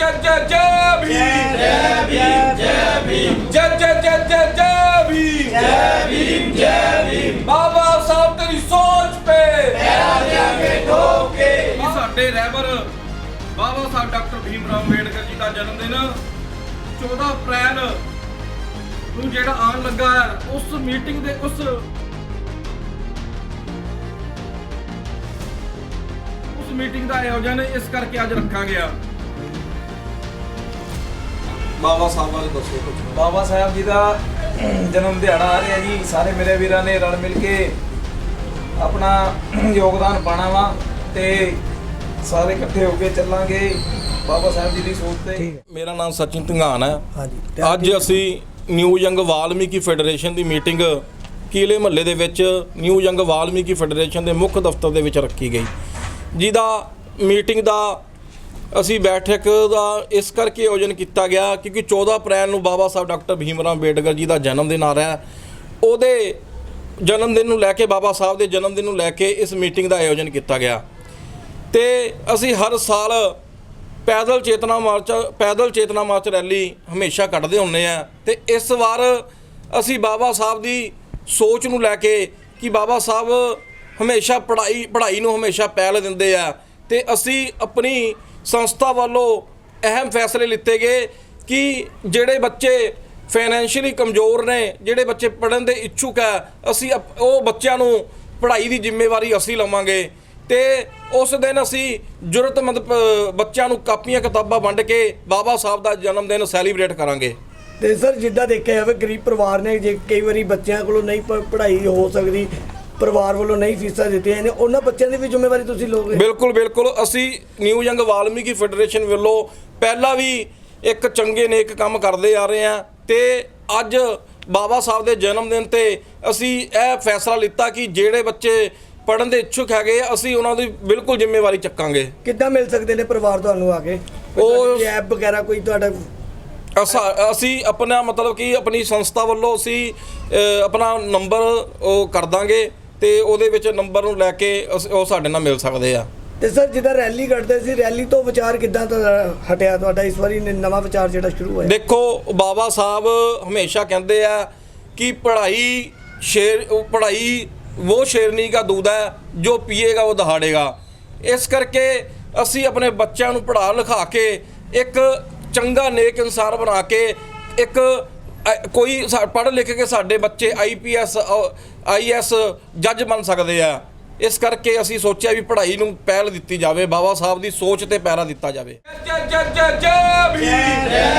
ਜੈ ਜੈ ਜੈ ਭੀਮ ਜੈ ਭੀਮ ਜੈ ਭੀਮ ਜੈ ਜੈ ਜੈ ਜੈ ਜੈ ਭੀਮ ਜੈ ਭੀਮ ਜੈ ਭੀਮ ਬਾਬਾ ਸਾਹਿਬ ਤੇਰੀ ਸੋਚ ਪੇ। ਪੈਰਾ ਦੇਾਂਗੇ ਠੋਕੇ ਸਾਡੇ ਰਹਿਬਰ ਬਾਬਾ ਸਾਹਿਬ ਡਾਕਟਰ ਭੀਮ ਰਾਓ ਅੰਬੇਡਕਰ ਜੀ ਦਾ ਜਨਮ ਦਿਨ 14 ਅਪ੍ਰੈਲ ਨੂੰ ਜਿਹੜਾ ਆਉਣ ਲੱਗਾ ਹੈ ਉਸ ਮੀਟਿੰਗ ਦੇ ਉਸ ਉਸ ਮੀਟਿੰਗ ਦਾ ਆਯੋਜਨ ਇਸ ਕਰਕੇ ਅੱਜ ਰੱਖਾ ਗਿਆ। ਬਾਬਾ ਸਾਹਿਬ ਬਾਰੇ ਦੱਸੋ ਕੁਝ ਬਾਬਾ ਸਾਹਿਬ ਜੀ ਦਾ ਜਨਮ ਦਿਹਾੜਾ ਆ ਰਿਹਾ ਜੀ। ਸਾਰੇ ਮੇਰੇ ਵੀਰਾਂ ਨੇ ਰਲ ਮਿਲ ਕੇ ਆਪਣਾ ਯੋਗਦਾਨ ਪਾਣਾ ਵਾ ਤੇ ਸਾਰੇ ਇਕੱਠੇ ਹੋ ਕੇ ਚੱਲਾਂਗੇ ਬਾਬਾ ਸਾਹਿਬ ਜੀ ਦੀ ਸੋਚ ਤੇ। ਮੇਰਾ ਨਾਮ ਸਚਿਨ ਧੰਗਾਨ ਹੈ। ਹਾਂਜੀ ਅੱਜ ਅਸੀਂ ਨਿਊ ਯੰਗ ਵਾਲਮੀਕੀ ਫੈਡਰੇਸ਼ਨ ਦੀ ਮੀਟਿੰਗ ਕੀਲੇ ਮਹੱਲੇ ਦੇ ਵਿੱਚ ਨਿਊ ਯੰਗ ਵਾਲਮੀਕੀ ਫੈਡਰੇਸ਼ਨ ਦੇ ਮੁੱਖ ਦਫ਼ਤਰ ਦੇ ਵਿੱਚ ਰੱਖੀ ਗਈ। ਜਿਹਦਾ ਮੀਟਿੰਗ ਦਾ ਅਸੀਂ ਬੈਠਕ ਦਾ ਇਸ ਕਰਕੇ ਆਯੋਜਨ ਕੀਤਾ ਗਿਆ ਕਿਉਂਕਿ 14 ਅਪ੍ਰੈਲ ਨੂੰ ਬਾਬਾ ਸਾਹਿਬ ਡਾਕਟਰ ਭੀਮ ਰਾਓ ਅੰਬੇਡਕਰ ਜੀ ਦਾ ਜਨਮ ਦਿਨ ਆ ਰਿਹਾ ਉਹਦੇ ਜਨਮ ਦਿਨ ਨੂੰ ਲੈ ਕੇ, ਬਾਬਾ ਸਾਹਿਬ ਦੇ ਜਨਮ ਦਿਨ ਨੂੰ ਲੈ ਕੇ ਇਸ ਮੀਟਿੰਗ ਦਾ ਆਯੋਜਨ ਕੀਤਾ ਗਿਆ। ਤੇ ਅਸੀਂ ਹਰ ਸਾਲ ਪੈਦਲ ਚੇਤਨਾ ਮਾਰਚ, ਪੈਦਲ ਚੇਤਨਾ ਮਾਰਚ ਰੈਲੀ ਹਮੇਸ਼ਾ ਕੱਢਦੇ ਹੁੰਨੇ ਆ ਤੇ ਇਸ ਵਾਰ ਅਸੀਂ ਬਾਬਾ ਸਾਹਿਬ ਦੀ ਸੋਚ ਨੂੰ ਲੈ ਕੇ ਕਿ ਬਾਬਾ ਸਾਹਿਬ ਹਮੇਸ਼ਾ ਪੜ੍ਹਾਈ ਪੜ੍ਹਾਈ ਨੂੰ ਹਮੇਸ਼ਾ ਪਹਿਲ ਦਿੰਦੇ ਆ ਤੇ ਅਸੀਂ ਆਪਣੀ ਸੰਸਥਾ ਵੱਲੋਂ ਅਹਿਮ ਫੈਸਲੇ ਲਿੱਤੇ ਗਏ ਕਿ ਜਿਹੜੇ ਬੱਚੇ ਫਾਈਨੈਂਸ਼ੀਅਲੀ ਕਮਜ਼ੋਰ ਨੇ, ਜਿਹੜੇ ਬੱਚੇ ਪੜ੍ਹਨ ਦੇ ਇੱਛੁਕ ਹੈ, ਅਸੀਂ ਅਪ- ਉਹ ਬੱਚਿਆਂ ਨੂੰ ਪੜ੍ਹਾਈ ਦੀ ਜ਼ਿੰਮੇਵਾਰੀ ਅਸੀਂ ਲਵਾਂਗੇ ਤੇ ਉਸ ਦਿਨ ਅਸੀਂ ਜ਼ਰੂਰਤਮੰਦ ਬੱਚਿਆਂ ਨੂੰ ਕਾਪੀਆਂ, ਕਿਤਾਬਾਂ ਵੰਡ ਕੇ ਬਾਬਾ ਸਾਹਿਬ ਦਾ ਜਨਮ ਦਿਨ ਸੈਲੀਬ੍ਰੇਟ ਕਰਾਂਗੇ। ਤੇ ਸਰ, ਜਿੱਦਾਂ ਦੇਖਿਆ ਜਾਵੇ, ਗਰੀਬ ਪਰਿਵਾਰ ਨੇ ਜੇ ਕਈ ਵਾਰੀ ਬੱਚਿਆਂ ਕੋਲੋਂ ਨਹੀਂ ਪ- ਪੜ੍ਹਾਈ ਹੋ ਸਕਦੀ ਪਰਿਵਾਰ ਵੱਲੋਂ ਨਹੀਂ ਫੀਸਾਂ ਦਿੱਤੀਆਂ ਨੇ ਉਹਨਾਂ ਬੱਚਿਆਂ ਦੀ ਵੀ ਜ਼ਿੰਮੇਵਾਰੀ ਤੁਸੀਂ ਲਓਗੇ ਬਿਲਕੁਲ ਬਿਲਕੁਲ। ਅਸੀਂ ਨਿਊ ਯੰਗ ਵਾਲਮੀਕੀ ਫੈਡਰੇਸ਼ਨ ਵੱਲੋਂ ਪਹਿਲਾਂ ਵੀ ਇੱਕ ਚੰਗੇ ਨੇਕ ਕੰਮ ਕਰਦੇ ਆ ਰਹੇ ਹਾਂ ਤੇ ਅੱਜ ਬਾਬਾ ਸਾਹਿਬ ਦੇ ਜਨਮ ਦਿਨ ਤੇ ਅਸੀਂ ਇਹ ਫੈਸਲਾ ਲਿੱਤਾ ਕਿ ਜਿਹੜੇ ਬੱਚੇ ਪੜ੍ਹਨ ਦੇ ਇੱਛੁਕ ਹੈਗੇ ਆ, ਅਸੀਂ ਉਹਨਾਂ ਦੀ ਬਿਲਕੁਲ ਜ਼ਿੰਮੇਵਾਰੀ ਚੱਕਾਂਗੇ। ਕਿੱਦਾਂ ਮਿਲ ਸਕਦੇ ਨੇ ਪਰਿਵਾਰ ਤੁਹਾਨੂੰ ਆ ਕੇ? ਉਹ- ਐਪ ਵਗੈਰਾ ਕੋਈ ਤੁਹਾਡਾ ਅਸਾ- ਆਪਣਾ ਮਤਲਬ ਕਿ ਆਪਣੀ ਸੰਸਥਾ ਵੱਲੋਂ ਅਸੀਂ ਆਪਣਾ ਨੰਬਰ ਉਹ ਕਰ ਦਾਂਗੇ। ਤੇ ਉਹਦੇ ਵਿੱਚ ਨੰਬਰ ਨੂੰ ਲੈ ਕੇ ਅਸੀਂ- ਉਹ ਸਾਡੇ ਨਾਲ ਮਿਲ ਸਕਦੇ ਆ। ਤੇ ਸਰ ਜਿੱਦਾਂ ਰੈਲੀ ਕੱਢਦੇ ਸੀ ਰੈਲੀ ਤੋਂ ਵਿਚਾਰ ਕਿੱਦਾਂ ਤੋਂ ਹਟਿਆ ਤੁਹਾਡਾ? ਇਸ ਵਾਰੀ ਨ- ਨਵਾਂ ਵਿਚਾਰ ਜਿਹੜਾ ਸ਼ੁਰੂ ਹੋਇਆ। ਦੇਖੋ ਬਾਬਾ ਸਾਹਿਬ ਹਮੇਸ਼ਾ ਕਹਿੰਦੇ ਆ ਕਿ ਪੜ੍ਹਾਈ ਸ਼ੇਰ ਉਹ ਪੜ੍ਹਾਈ ਉਹ ਸ਼ੇਰਨੀ ਦਾ ਦੂਧ ਹੈ ਜੋ ਪੀਏਗਾ ਉਹ ਦਹਾੜੇਗਾ। ਇਸ ਕਰਕੇ ਅਸੀਂ ਆਪਣੇ ਬੱਚਿਆਂ ਨੂੰ ਪੜ੍ਹਾ ਲਿਖਾ ਕੇ ਇੱਕ ਚੰਗਾ ਨੇਕ ਇਨਸਾਨ ਬਣਾ ਕੇ ਇੱਕ ਅ, ਕੋਈ ਪੜ੍ਹ ਲਿਖ ਕੇ ਸਾਡੇ ਬੱਚੇ ਆਈਪੀਐਸ ਆਈਐਸ ਜੱਜ ਬਣ ਸਕਦੇ ਆ। ਇਸ ਕਰਕੇ ਅਸੀਂ ਸੋਚਿਆ ਵੀ ਪੜ੍ਹਾਈ ਨੂੰ ਪਹਿਲ ਦਿੱਤੀ ਜਾਵੇ ਬਾਬਾ ਸਾਹਿਬ ਦੀ ਸੋਚ ਤੇ ਪੈਰਾ ਦਿੱਤਾ ਜਾਵੇ। ਜੈ ਜੈ ਜੈ ਜੈ ਭੀਮ।